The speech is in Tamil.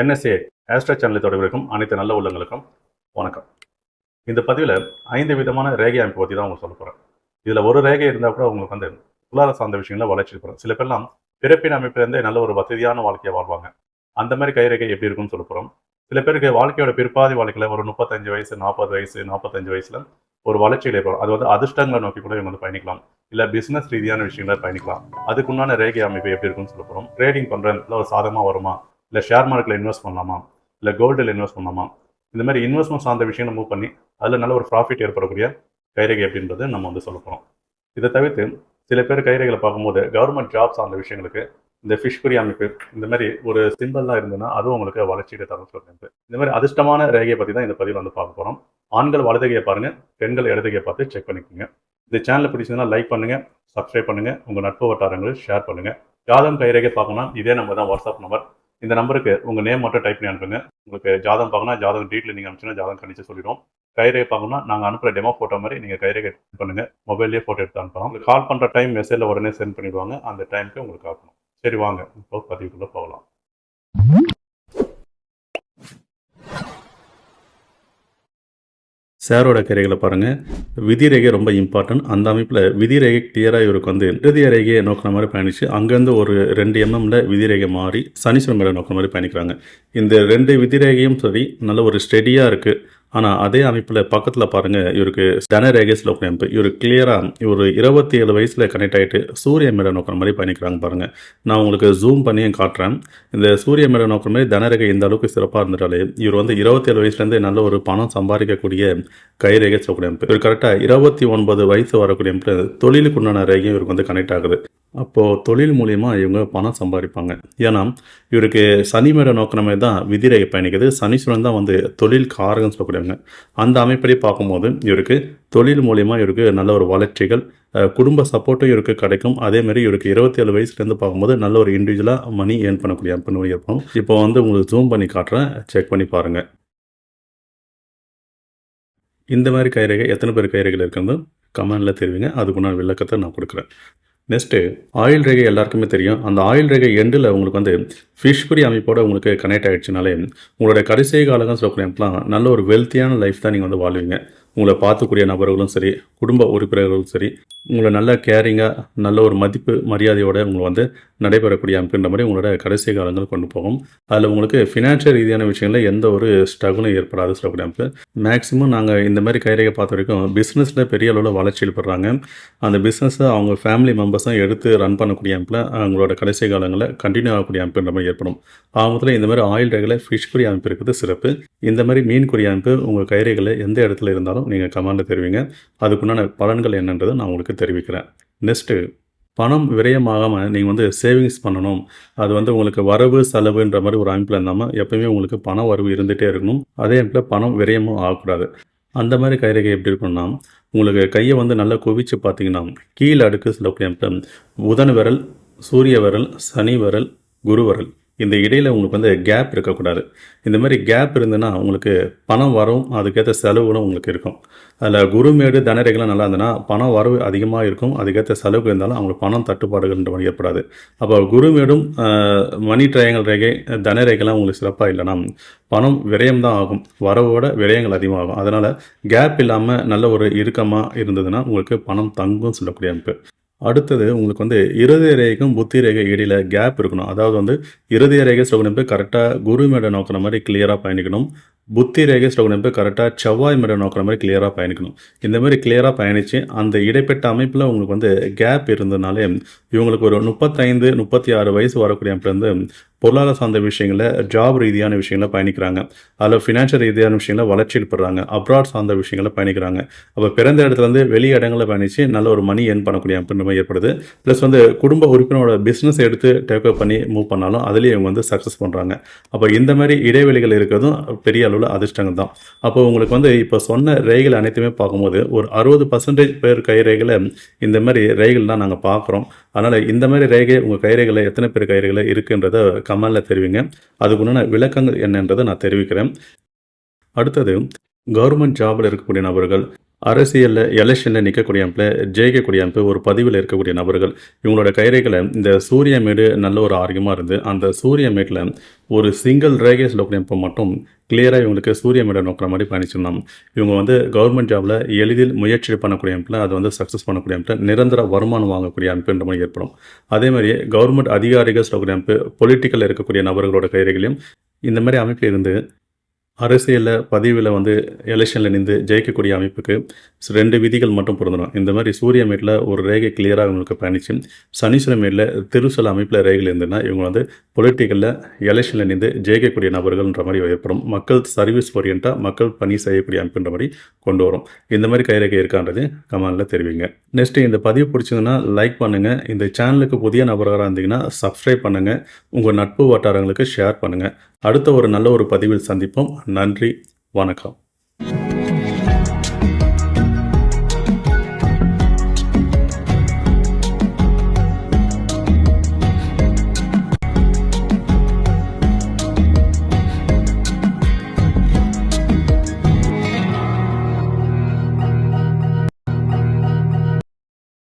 என்எஸ்ஏ ஆஸ்ட்ரா சேனலை தொடர்பிருக்கும் அனைத்து நல்ல உள்ளங்களுக்கும் வணக்கம். இந்த பதிவில் ஐந்து விதமான ரேகை அமைப்பு பற்றி தான் உங்களுக்கு சொல்ல போகிறேன் இதில் ஒரு ரேகை இருந்தால் கூட உங்களுக்கு வந்து பொருளாதார சார்ந்த விஷயங்கள வளர்ச்சி போகிறோம் சில பேர்லாம் பிறப்பின் அமைப்பிலேருந்தே நல்ல ஒரு வசதியான வாழ்க்கையை வாழ்வாங்க. அந்த மாதிரி கைரேகை எப்படி இருக்கும்னு சொல்ல போகிறோம் சில பேருக்கு வாழ்க்கையோட பிற்பாதி வாழ்க்கையில் ஒரு முப்பத்தஞ்சு வயசு நாற்பது வயசு நாற்பத்தஞ்சு வயசில் ஒரு வளர்ச்சியில் ஏற்படும் அது வந்து அதிர்ஷ்டங்களை நோக்கி கூட இவங்க வந்து பயணிக்கலாம். இல்லை பிஸ்னஸ் ரீதியான விஷயங்களை பயணிக்கலாம். அதுக்குண்டான ரேகை அமைப்பு எப்படி இருக்கும்னு சொல்ல போகிறோம் ட்ரேடிங் பண்ணுறதுல ஒரு சாதமாக வருமா? இல்லை ஷேர் மார்க்கெட்டில் இன்வெஸ்ட் பண்ணலாமா? இல்லை கோல்டில் இன்வெஸ்ட் பண்ணலாமா? இந்த மாதிரி இன்வெஸ்ட்மெண்ட் சார்ந்த விஷயங்களை மூவ் பண்ணி அதில் நல்ல ஒரு ப்ராஃபிட் ஏற்படக்கூடிய கைரேகை அப்படின்றது நம்ம வந்து சொல்ல போகிறோம் இதை தவிர்த்து சில பேர் கைரேகைகளை பார்க்கும்போது கவர்மெண்ட் ஜாப் சார்ந்த விஷயங்களுக்கு இந்த ஃபிஷ் குறி அமைப்பு இந்த மாதிரி ஒரு சிம்பிள்லாம் இருந்ததுன்னா அதுவும் உங்களுக்கு வளர்ச்சியை தரும் சொல்கிறேன் இந்த மாதிரி அதிர்ஷ்டமான ரேகையை பற்றி தான் இந்த பதிவில் வந்து பார்க்க போகிறோம் ஆண்கள் வலதுகையை பாருங்கள் பெண்கள் இடதுகையை பார்த்து செக் பண்ணிக்கோங்க. இந்த சேனலை பிடிச்சதுன்னா லைக் பண்ணுங்கள் சப்ஸ்கிரைப் பண்ணுங்கள் உங்கள் நட்பு வட்டாரங்களை ஷேர் பண்ணுங்கள் ஜாதகம் கைரேகை பார்க்கணும்னா இதே நம்பர் தான் வாட்ஸ்அப் நம்பர் இந்த நம்பருக்கு உங்கள் நேம் மட்டும் டைப் பண்ணி அனுப்புங்க. உங்களுக்கு ஜாதகம் பார்க்கணும் ஜாதகம் டீட்டில் நீங்கள் அனுப்பிச்சுன்னா ஜாதகம் கணிச்சு சொல்லிடும் கைரேகை பார்க்கணும்னா நாங்கள் அனுப்புகிற டெமோ ஃபோட்டோ மாதிரி நீங்கள் கைரேகை பண்ணுங்க. மொபைல்லேயே ஃபோட்டோ எடுத்து அனுப்பலாம். உங்களுக்கு கால் பண்ணுற டைம் மெசேஜில் உடனே சென்ட் பண்ணிடுவாங்க. அந்த டைமுக்கு உங்களுக்கு காட்டணும் சரி வாங்க. இப்போ பதிவுக்குள்ளே போகலாம். சேரோட கரைகளை பாருங்கள் விதிரேகை ரொம்ப இம்பார்ட்டன்ட் அந்த அமைப்பில் விதிரேகை கிளியராக இவருக்கு வந்து இறுதிய ரேகையை நோக்கிற மாதிரி பயணிச்சு அங்கேருந்து ஒரு ரெண்டு எம்எம்ல விதிரேகை மாறி சனீஸ்வரன் மேலே நோக்கிற மாதிரி பயணிக்கிறாங்க. இந்த ரெண்டு விதிரேகையும் சரி நல்ல ஒரு ஸ்டெடியாக இருக்குது ஆனால் அதே அமைப்பில் பக்கத்தில் பாருங்கள் இவருக்கு தன ரேகை ஸ்லோக் இவர் கிளியராக ஒரு இருபத்தி ஏழு வயசில் கனெக்ட் ஆகிட்டு சூரிய மேடை நோக்கிற மாதிரி பண்ணிக்கிறாங்க பாருங்கள் நான் உங்களுக்கு ஜூம் பண்ணியும் காட்டுறேன். இந்த சூரிய மேடை நோக்கிற மாதிரி தனரேகை இந்த அளவுக்கு சிறப்பாக இருந்துட்டாலே இவர் வந்து இருபத்தேழு வயசுலேருந்து நல்ல ஒரு பணம் சம்பாதிக்கக்கூடிய கைரேகை ஸ்லோக் அமைப்பு. இவர் கரெக்டாக இருபத்தி ஒன்பது வயசு வரக்கூடிய அமைப்பு தொழிலுக்கு உண்டான ரேகையும் இவருக்கு வந்து கனெக்ட் ஆகுது. அப்போது தொழில் மூலிமா இவங்க பணம் சம்பாதிப்பாங்க. ஏன்னா இவருக்கு சனி மேடை தான் விதிரேகை பயணிக்குது சனீஸ்வரன் தான் வந்து தொழில் காரகம்னு சொல்லக்கூடியவங்க. அந்த அமைப்படி பார்க்கும்போது இவருக்கு தொழில் மூலிமா இவருக்கு நல்ல ஒரு வளர்ச்சிகள் குடும்ப சப்போர்ட்டும் இவருக்கு கிடைக்கும். அதேமாதிரி இவருக்கு இருபத்தி ஏழு வயசுலேருந்து பார்க்கும்போது நல்ல ஒரு இண்டிவிஜுவலாக மணி ஏர்ன் பண்ணக்கூடிய அமைப்பு இருப்போம் இப்போ வந்து உங்களுக்கு ஜூம் பண்ணி காட்டுறேன். செக் பண்ணி பாருங்கள் இந்த மாதிரி கைரேகை எத்தனை பேர் கைரேகைகள் இருக்கிறது கமெண்டில் தெரிவிங்க. அதுக்குண்டான விளக்கத்தை நான் கொடுக்குறேன். நெக்ஸ்ட்டு ஆயில் ரேகை எல்லாருக்குமே தெரியும். அந்த ஆயில் ரேகை எண்டில் உங்களுக்கு வந்து ஃபிஷ் ஃப்ரீ அமைப்போடு உங்களுக்கு கனெக்ட் ஆகிடுச்சுனாலே உங்களோட கடைசி காலகம் சொல்லக்கூடியலாம் நல்ல ஒரு வெல்த்தியான லைஃப் தான் நீங்கள் வந்து வாழ்வீங்க. உங்களை பார்த்துக்கூடிய நபர்களும் சரி குடும்ப உறுப்பினர்களும் சரி. உங்களை நல்ல கேரிங்காக நல்ல ஒரு மதிப்பு மரியாதையோடு உங்களை வந்து நடைபெறக்கூடிய அமைப்புன்ற மாதிரி உங்களோட கடைசி காலங்கள் கொண்டு போகும். அதில் உங்களுக்கு ஃபினான்ஷியல் ரீதியான விஷயங்களில் எந்த ஒரு ஸ்ட்ரகுளும் ஏற்படாது சொல்லக்கூடிய அமைப்பு மேக்ஸிமம் நாங்கள் இந்த மாதிரி கைரேகை பார்த்த வரைக்கும் பிஸ்னஸில் பெரிய அளவில் வளர்ச்சியில் பெறாங்க அந்த பிஸ்னஸை அவங்க ஃபேமிலி மெம்பர்ஸும் எடுத்து ரன் பண்ணக்கூடிய அமைப்பில் அவங்களோட கடைசி காலங்களில் கண்டினியூ ஆகக்கூடிய அமைப்புன்ற மாதிரி ஏற்படும். ஆகத்தில் இந்த மாதிரி ஆயில் ரேகளை ஃபிஷ் குறி அமைப்பு இருக்குது சிறப்பு. இந்த மாதிரி மீன் குறி அமைப்பு உங்கள் கைரேகளை எந்த இடத்துல இருந்தாலும் நீங்கள் கமாண்டில் தெரிவிங்க. அதுக்குண்டான பலன்கள் என்னன்றது நான் உங்களுக்கு தெரிவிக்கிறேன். நெக்ஸ்ட்டு பணம் விரயமாகாமல் நீங்கள் வந்து சேவிங்ஸ் பண்ணணும். அது வந்து உங்களுக்கு வரவு செலவுன்ற மாதிரி ஒரு அமைப்பில் இருந்தாமல் எப்பயுமே உங்களுக்கு பண வரவு இருந்துகிட்டே இருக்கணும். அதே அமைப்பில் பணம் விரயமும் ஆகக்கூடாது. அந்த மாதிரி கைரேகை எப்படி இருக்கும்னா உங்களுக்கு கையை வந்து நல்லா குவிச்சு பார்த்தீங்கன்னா கீழே அடுக்கு சில அமைப்பில் புதன் விரல் சூரிய விரல் சனி விரல் குரு விரல். இந்த இடையில் உங்களுக்கு வந்து கேப் இருக்கக்கூடாது. இந்த மாதிரி கேப் இருந்ததுன்னா உங்களுக்கு பணம் வரும் அதுக்கேற்ற செலவுகளும் உங்களுக்கு இருக்கும். அதில் குருமேடு தனரேகைலாம் நல்லா இருந்ததுன்னா பணம் வரவு அதிகமாக இருக்கும் அதுக்கேற்ற செலவு இருந்தாலும் அவங்களுக்கு பணம் தட்டுப்பாடுகள்ன்ற மாதிரி ஏற்படாது. அப்போ குருமேடும் மணி ட்ரையங்கள் ரேகை தனரேகைலாம் உங்களுக்கு சிறப்பாக இல்லைன்னா பணம் விரயம் தான் ஆகும். வரவோட விரயங்கள் அதிகமாகும். அதனால் கேப் இல்லாமல் நல்ல ஒரு இறுக்கமாக இருந்ததுன்னா உங்களுக்கு பணம் தங்கும் சொல்லக்கூடிய அமைப்பு. அடுத்தது உங்களுக்கு வந்து இருதய ரேகைக்கும் புத்தி ரேகை இடையில கேப் இருக்கணும். அதாவது வந்து இருதய ரேகை ஸ்லோகனிப்பு கரெக்டாக குரு மேடை நோக்கிற மாதிரி கிளியராக பயணிக்கணும். புத்தி ரேகை ஸ்லோகனிப்பு கரெக்டாக செவ்வாய் மேடை நோக்கிற மாதிரி கிளியராக பயணிக்கணும். இந்த மாதிரி கிளியராக பயணித்து அந்த இடைப்பட்ட அமைப்பில் உங்களுக்கு வந்து கேப் இருந்ததுனாலே இவங்களுக்கு ஒரு முப்பத்தைந்து முப்பத்தி ஆறு வயசு வரக்கூடிய அமைப்புல பொருளாதார சார்ந்த விஷயங்களில் ஜாப் ரீதியான விஷயங்களை பயணிக்கிறாங்க. அதில் ஃபினான்ஷியல் ரீதியான விஷயங்களை வளர்ச்சியில் படுறாங்க. அப்ராட் சார்ந்த விஷயங்களை பயணிக்கிறாங்க. அப்போ பிறந்த இடத்துல இருந்து வெளி இடங்களில் பயணித்து நல்ல ஒரு மணி ஏர்ன் பண்ணக்கூடிய அமைப்பு மாதிரி ஏற்படுது. ப்ளஸ் வந்து குடும்ப உறுப்பினரோட பிஸ்னஸ் எடுத்து டேக்அப் பண்ணி மூவ் பண்ணாலும் அதுலேயும் இவங்க வந்து சக்ஸஸ் பண்ணுறாங்க அப்போ இந்த மாதிரி இடைவெளிகள் இருக்கிறதும் பெரிய அளவில் அதிர்ஷ்டங்கள் தான். அப்போ உங்களுக்கு வந்து இப்போ சொன்ன ரேகைகள் அனைத்துமே பார்க்கும்போது ஒரு அறுபது பர்சன்டேஜ் பேர் கை இந்த மாதிரி ரேகைகள் தான் நாங்கள் பார்க்குறோம். அதனால் இந்த மாதிரி ரேகை உங்கள் கைரேகையில் எத்தனை பேர் கைரேகையில் இருக்குன்றத கமெண்டில் தெரிவிங்க. அதுக்குண்டான விளக்கங்கள் என்னன்றதை நான் தெரிவிக்கிறேன். அடுத்தது கவர்மெண்ட் ஜாபில் இருக்கக்கூடிய நபர்கள் அரசியலில் எலெக்ஷனில் நிற்கக்கூடிய அமைப்பில் ஜெயிக்கக்கூடிய அமைப்பு ஒரு பதிவில் இருக்கக்கூடிய நபர்கள் இவங்களோட கைரைகளை இந்த சூரிய மேடு நல்ல ஒரு ஆரோக்கியமாக இருந்து அந்த சூரியமேட்டில் ஒரு சிங்கிள் ரேகை சொல்லக்கூடிய அமைப்பு மட்டும் கிளியராக இவங்களுக்கு சூரிய மேடை நோக்கிற மாதிரி பயணிச்சிருந்தோம் இவங்க வந்து கவர்மெண்ட் ஜாபில் எளிதில் முயற்சி பண்ணக்கூடிய அமைப்பில் அதை வந்து சக்ஸஸ் பண்ணக்கூடிய அமைப்பில் நிரந்தர வருமானம் வாங்கக்கூடிய அமைப்புன்ற மாதிரி ஏற்படும். அதே மாதிரி கவர்மெண்ட் அதிகாரிகள் சொல்லக்கூடிய அமைப்பு பொலிட்டிக்கலில் இருக்கக்கூடிய நபர்களோட கைரைகளையும் இந்த மாதிரி அமைப்பில் இருந்து அரசியலில் பதிவில் வந்து எலெக்ஷனில் நின்று ஜெயிக்கக்கூடிய அமைப்புக்கு ரெண்டு விதிகள் மட்டும் பொருந்தணும். இந்த மாதிரி சூரிய மேட்டில் ஒரு ரேகை கிளியராக இவங்களுக்கு பயணிச்சு சனீஸ்வர மேட்டில் திருசல அமைப்பில் ரேகையில் இருந்ததுன்னா இவங்க வந்து பொலிட்டிக்கலில் எலெக்ஷனில் நின்று ஜெயிக்கக்கூடிய நபர்கள்ன்ற மாதிரி ஏற்படும். மக்கள் சர்வீஸ் ஓரியண்டாக மக்கள் பணி செய்யக்கூடிய அமைப்புன்ற மாதிரி கொண்டு வரும். இந்த மாதிரி கைரேகை இருக்கான்றது கமெண்டில் தெரிவிங்க. நெக்ஸ்ட்டு இந்த பதிவு பிடிச்சதுன்னா லைக் பண்ணுங்கள் இந்த சேனலுக்கு புதிய நபராக இருந்தீங்கன்னா சப்ஸ்கிரைப் பண்ணுங்கள் உங்கள் நட்பு வட்டாரங்களுக்கு ஷேர் பண்ணுங்கள் அடுத்த ஒரு நல்ல ஒரு பதிவில் சந்திப்போம். நன்றி வணக்கம்.